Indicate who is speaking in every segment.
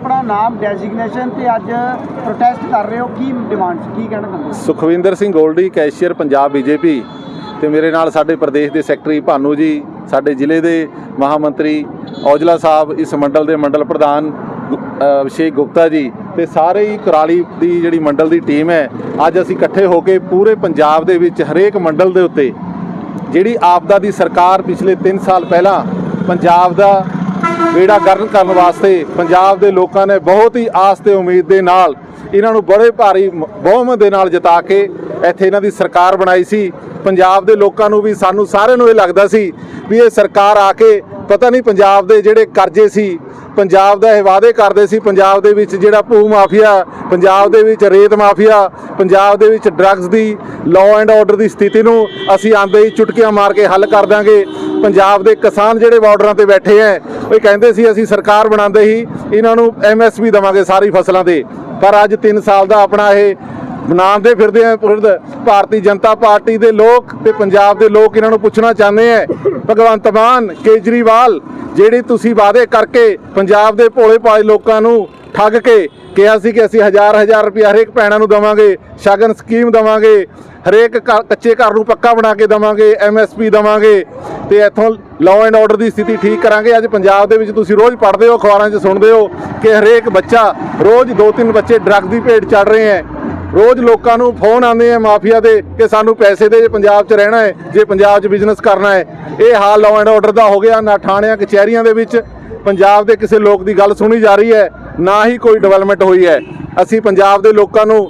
Speaker 1: ਆਪਣਾ ਨਾਮ ਡੈਜ਼ਿਗਨੇਸ਼ਨ ਤੇ ਅੱਜ ਪ੍ਰੋਟੈਸਟ ਕਰ ਰਹੇ ਹੋ। ਕੀ ਡਿਮਾਂਡ ਕੀ ਕਹਿਣਾ ਚਾਹੁੰਦੇ
Speaker 2: ਸੁਖਵਿੰਦਰ ਸਿੰਘ ਗੋਲਡੀ, ਕੈਸ਼ੀਅਰ ਪੰਜਾਬ ਬੀਜੇਪੀ। ਤੇ ਮੇਰੇ ਨਾਲ ਸਾਡੇ ਪ੍ਰਦੇਸ਼ ਦੇ ਸੈਕਟਰੀ ਭਾਨੂ ਜੀ, ਸਾਡੇ ਜ਼ਿਲ੍ਹੇ ਦੇ ਮਹਾਮੰਤਰੀ ਔਜਲਾ ਸਾਹਿਬ, ਇਸ ਮੰਡਲ ਦੇ ਮੰਡਲ ਪ੍ਰਧਾਨ ਅਭਿਸ਼ੇਕ ਗੁਪਤਾ ਜੀ ਤੇ ਸਾਰੇ ਹੀ ਕੁਰਾਲੀ ਦੀ ਜਿਹੜੀ ਮੰਡਲ ਦੀ ਟੀਮ ਹੈ, ਅੱਜ ਅਸੀਂ ਇਕੱਠੇ ਹੋ ਕੇ ਪੂਰੇ ਪੰਜਾਬ ਦੇ ਵਿੱਚ ਹਰੇਕ ਮੰਡਲ ਦੇ ਉੱਤੇ ਜਿਹੜੀ ਆਪਦਾ ਦੀ ਸਰਕਾਰ ਪਿਛਲੇ 3 ਸਾਲ ਪਹਿਲਾਂ ਪੰਜਾਬ ਦਾ ਬੇੜਾ ਗਰਕ ਕਰਨ ਵਾਸਤੇ ਪੰਜਾਬ ਦੇ ਲੋਕਾਂ ਨੇ ਬਹੁਤ ਹੀ ਆਸ ਤੇ ਉਮੀਦ ਦੇ ਨਾਲ ਇਹਨਾਂ ਨੂੰ ਬੜੇ ਭਾਰੀ ਬਹੁਮਤ ਦੇ ਨਾਲ ਜਿਤਾ ਕੇ ਇੱਥੇ ਇਹਨਾਂ ਦੀ ਸਰਕਾਰ ਬਣਾਈ ਸੀ। ਪੰਜਾਬ ਦੇ ਲੋਕਾਂ ਨੂੰ ਵੀ ਸਾਨੂੰ ਸਾਰਿਆਂ ਨੂੰ ਇਹ ਲੱਗਦਾ ਸੀ ਵੀ ਇਹ ਸਰਕਾਰ ਆ ਕੇ ਪਤਾ ਨਹੀਂ ਪੰਜਾਬ ਦੇ ਜਿਹੜੇ ਕਰਜ਼ੇ ਸੀ, ਪੰਜਾਬ ਦਾ ਇਹ ਵਾਅਦੇ ਕਰਦੇ ਸੀ, ਪੰਜਾਬ ਦੇ ਵਿੱਚ ਜਿਹੜਾ ਭੂ ਮਾਫੀਆ, ਪੰਜਾਬ ਦੇ ਵਿੱਚ ਰੇਤ ਮਾਫੀਆ, ਪੰਜਾਬ ਦੇ ਵਿੱਚ ਡਰੱਗਸ ਦੀ ਲਾਅ ਐਂਡ ਆਰਡਰ ਦੀ ਸਥਿਤੀ ਨੂੰ ਅਸੀਂ ਆਂਦੇ ਹੀ ਚੁਟਕੀਆਂ ਮਾਰ ਕੇ ਹੱਲ ਕਰ ਦਾਂਗੇ ਪੰਜਾਬ ਦੇ ਕਿਸਾਨ ਜਿਹੜੇ ਬਾਰਡਰਾਂ ਤੇ ਬੈਠੇ ਐ, ਉਹ ਇਹ ਕਹਿੰਦੇ ਸੀ, ਅਸੀਂ ਸਰਕਾਰ ਬਣਾਉਂਦੇ ਹੀ ਇਹਨਾਂ ਨੂੰ ਐਮਐਸਪੀ ਦਵਾਂਗੇ ਸਾਰੀ ਫਸਲਾਂ ਤੇ। ਪਰ ਅੱਜ 3 ਸਾਲ ਦਾ ਆਪਣਾ ਇਹ ਬਣਾਉਂਦੇ ਫਿਰਦੇ ਆ ਪੁਰਦ ਭਾਰਤੀ ਜਨਤਾ ਪਾਰਟੀ ਦੇ ਲੋਕ ਤੇ ਪੰਜਾਬ ਦੇ ਲੋਕ ਇਹਨਾਂ ਨੂੰ ਪੁੱਛਣਾ ਚਾਹੁੰਦੇ ਆ ਭਗਵੰਤ ਮਾਨ, ਕੇਜਰੀਵਾਲ, ਜਿਹੜੀ ਤੁਸੀਂ ਵਾਅਦੇ ਕਰਕੇ ਪੰਜਾਬ ਦੇ ਭੋਲੇ ਭਾਲੇ ਲੋਕਾਂ ਨੂੰ ਠੱਗ ਕੇ ਕਿਹਾ ਸੀ ਕਿ ਅਸੀਂ ਹਜ਼ਾਰ ਹਜ਼ਾਰ ਰੁਪਏ ਹਰੇਕ ਭੈਣਾਂ ਨੂੰ ਦਵਾਂਗੇ, ਸ਼ਗਨ ਸਕੀਮ ਦਵਾਂਗੇ, ਹਰੇਕ ਘਰ- ਕੱਚੇ ਘਰ ਨੂੰ ਪੱਕਾ ਬਣਾ ਕੇ ਦਵਾਂਗੇ ਐਮਐਸਪੀ ਦਵਾਂਗੇ ਤੇ ਇੱਥੋਂ ਲਾਅ ਐਂਡ ਆਰਡਰ ਦੀ ਸਥਿਤੀ ਠੀਕ ਕਰਾਂਗੇ। ਅੱਜ ਪੰਜਾਬ ਦੇ ਵਿੱਚ ਤੁਸੀਂ ਰੋਜ਼ ਪੜ੍ਹਦੇ ਹੋ, ਅਖਬਾਰਾਂ 'ਚ ਸੁਣਦੇ ਹੋ ਕਿ ਹਰੇਕ ਬੱਚਾ ਰੋਜ਼ ਦੋ ਤਿੰਨ ਬੱਚੇ ਡਰੱਗ ਦੀ ਭੇਟ ਚੜ ਰਹੇ ਹੈ। ਰੋਜ਼ ਲੋਕਾਂ ਨੂੰ ਫੋਨ ਆਉਂਦੇ ਆ ਮਾਫੀਆ ਦੇ ਕਿ ਸਾਨੂੰ ਪੈਸੇ ਦੇ, ਜੇ ਪੰਜਾਬ 'ਚ ਰਹਿਣਾ ਹੈ, ਜੇ ਪੰਜਾਬ 'ਚ ਬਿਜ਼ਨਸ ਕਰਨਾ ਹੈ। ਇਹ ਹਾਲ ਲਾਅ ਐਂਡ ਆਰਡਰ ਦਾ ਹੋ ਗਿਆ, ਨਾ ਥਾਣਿਆਂ, ਕਚਹਿਰੀਆਂ ਦੇ ਵਿੱਚ। ਪੰਜਾਬ ਦੇ ਕਿਸੇ ਲੋਕ ਦੀ ਗੱਲ ਸੁਣੀ ਜਾ ਰਹੀ ਹੈ। ਨਾ ਹੀ ਕੋਈ ਡਿਵੈਲਪਮੈਂਟ ਹੋਈ ਹੈ। ਅਸੀਂ ਪੰਜਾਬ ਦੇ ਲੋਕਾਂ ਨੂੰ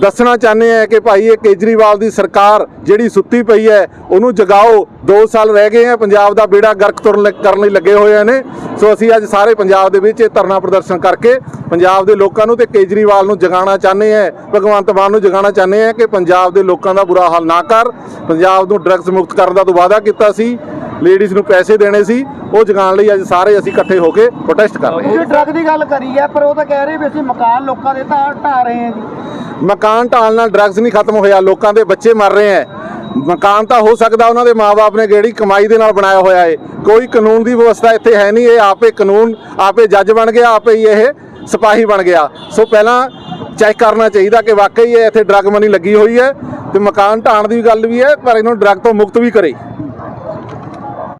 Speaker 2: ਦੱਸਣਾ ਚਾਹੁੰਦੇ ਆ ਕਿ ਭਾਈ ਇਹ ਕੇਜਰੀਵਾਲ ਦੀ ਸਰਕਾਰ ਜਿਹੜੀ ਸੁੱਤੀ ਪਈ ਹੈ, ਉਹਨੂੰ ਜਗਾਓ। 2 ਸਾਲ ਰਹਿ ਗਏ ਆ, ਪੰਜਾਬ ਦਾ ਬੇੜਾ ਗਰਕ ਤੁਰਨ ਕਰਨ ਲਈ ਲੱਗੇ ਹੋਏ ਨੇ। ਸੋ ਅਸੀਂ ਅੱਜ ਸਾਰੇ ਪੰਜਾਬ ਦੇ ਵਿੱਚ ਇਹ ਧਰਨਾ ਪ੍ਰਦਰਸ਼ਨ ਕਰਕੇ ਪੰਜਾਬ ਦੇ ਲੋਕਾਂ ਨੂੰ ਤੇ ਕੇਜਰੀਵਾਲ ਨੂੰ ਜਗਾਉਣਾ ਚਾਹੁੰਦੇ ਆ ਭਗਵੰਤ ਮਾਨ ਨੂੰ ਜਗਾਉਣਾ ਚਾਹੁੰਦੇ ਆ ਕਿ ਪੰਜਾਬ ਦੇ ਲੋਕਾਂ ਦਾ ਬੁਰਾ ਹਾਲ ਨਾ ਕਰ। ਪੰਜਾਬ ਨੂੰ ਡਰੱਗਸ ਮੁਕਤ ਕਰਨ ਦਾ ਤੋਂ ਵਾਅਦਾ ਕੀਤਾ ਸੀ, ਲੇਡੀਜ਼ ਨੂੰ ਪੈਸੇ ਦੇਣੇ ਸੀ, ਉਹ ਜਗਾਉਣ ਲਈ ਅੱਜ ਸਾਰੇ ਅਸੀਂ ਇਕੱਠੇ ਹੋ ਕੇ ਪ੍ਰੋਟੈਸਟ ਕਰ ਰਹੇ ਹਾਂ।
Speaker 1: ਤੁਸੀਂ ਡਰੱਗ ਦੀ ਗੱਲ ਕਰੀ ਹੈ, ਪਰ ਉਹ ਤਾਂ ਕਹਿ ਰਹੇ ਵੀ ਅਸੀਂ ਮਕਾਨ ਲੋਕਾਂ ਦੇ ਤਾਂ ਢਾ ਰਹੇ ਹਾਂ ਜੀ।
Speaker 2: ਮਕਾਨ ਢਾਲ ਨਾਲ ਡਰੱਗਸ ਨਹੀਂ ਖਤਮ ਹੋਇਆ, ਲੋਕਾਂ ਦੇ ਬੱਚੇ ਮਰ ਰਹੇ ਹੈ ਮਕਾਨ ਤਾਂ ਹੋ ਸਕਦਾ ਉਹਨਾਂ ਦੇ ਮਾਪੇ ਨੇ ਜਿਹੜੀ ਕਮਾਈ ਦੇ ਨਾਲ ਬਣਾਇਆ ਹੋਇਆ ਹੈ ਕੋਈ ਕਾਨੂੰਨ ਦੀ ਵਿਵਸਥਾ ਇੱਥੇ ਹੈ ਨਹੀਂ, ਇਹ ਆਪੇ ਕਾਨੂੰਨ, ਆਪੇ ਜੱਜ ਬਣ ਗਿਆ, ਆਪੇ ਹੀ ਇਹ ਸਿਪਾਹੀ ਬਣ ਗਿਆ। ਸੋ ਪਹਿਲਾਂ ਚੈੱਕ ਕਰਨਾ ਚਾਹੀਦਾ ਕਿ ਵਾਕਈ ਇਹ ਇੱਥੇ ਡਰੱਗ ਮਨੀ ਲੱਗੀ ਹੋਈ ਹੈ ਤੇ ਮਕਾਨ ਢਾਣ ਦੀ ਗੱਲ ਵੀ ਹੈ ਪਰ ਇਹਨੂੰ ਡਰੱਗ ਤੋਂ ਮੁਕਤ ਵੀ ਕਰੇ।